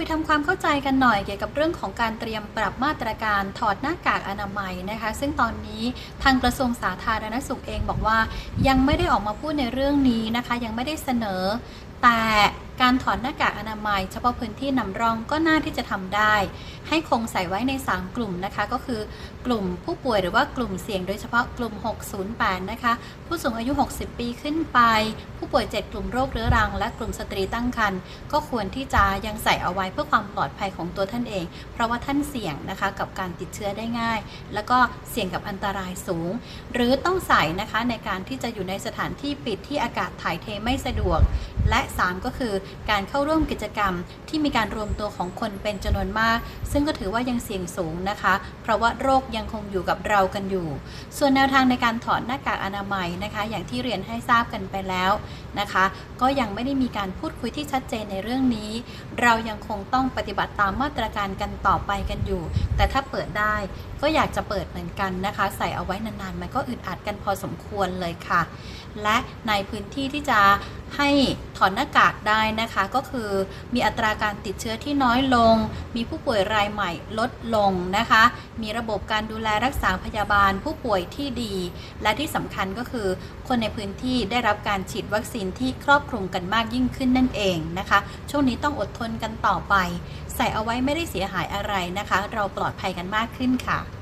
คุยทำความเข้าใจกันหน่อยเกี่ยวกับเรื่องของการเตรียมปรับมาตรการถอดหน้ากากอนามัยนะคะ ซึ่งตอนนี้ทางกระทรวงสาธารณสุขเองบอกว่า ยังไม่ได้ออกมาพูดในเรื่องนี้นะคะ ยังไม่ได้เสนอ แต่การถอดหน้ากากอนามัย เฉพาะพื้นที่นำร่องก็น่าที่จะทำได้ ให้คงใส่ไว้ใน 3 กลุ่มนะคะ ก็คือกลุ่มผู้ป่วยหรือว่ากลุ่มเสี่ยงโดยเฉพาะกลุ่ม 608 นะคะ ผู้สูงอายุ 60 ปีขึ้นไป ผู้ป่วย 7 กลุ่มโรคเรื้อรัง และกลุ่มสตรีตั้งครรภ์ก็ควรที่จะยังใส่เอาไว้เพื่อความปลอดภัยของตัวท่านเอง เพราะว่าท่านเสี่ยงนะคะกับการติดเชื้อได้ง่าย แล้วก็เสี่ยงกับอันตรายสูง หรือต้องใส่นะคะในการที่จะอยู่ในสถานที่ปิดที่อากาศถ่ายเทไม่สะดวก และ3 ก็คือ การเข้าร่วมกิจกรรมที่มีการรวมตัวของคนเป็นจำนวนมาก ซึ่งก็ถือว่ายังเสี่ยงสูงนะคะ เพราะว่าโรคยังคงอยู่กับเรากันอยู่ ส่วนแนวทางในการถอดหน้ากากอนามัยนะคะ อย่างที่เรียนให้ทราบกันไปแล้วนะคะ ก็ยังไม่ได้มีการพูดคุยที่ชัดเจนในเรื่องนี้ เรายังคงต้องปฏิบัติตามมาตรการกันต่อไปกันอยู่ แต่ถ้าเปิดได้ก็อยากจะเปิดเหมือนกันนะคะ ใส่เอาไว้นานๆ มันก็อึดอัดกันพอสมควรเลยค่ะ และในพื้นที่ที่จะให้ ถอดหน้ากากได้นะคะ ก็คือมีอัตราการติดเชื้อที่น้อยลง มีผู้ป่วยรายใหม่ลดลงนะคะ มีระบบการดูแลรักษาพยาบาลผู้ป่วยที่ดี และที่สำคัญก็คือ คนในพื้นที่ได้รับการฉีดวัคซีนที่ครอบคลุมกันมากยิ่งขึ้นนั่นเองนะคะ ช่วงนี้ต้องอดทนกันต่อไป ใส่เอาไว้ไม่ได้เสียหายอะไรนะคะ เราปลอดภัยกันมากขึ้นค่ะ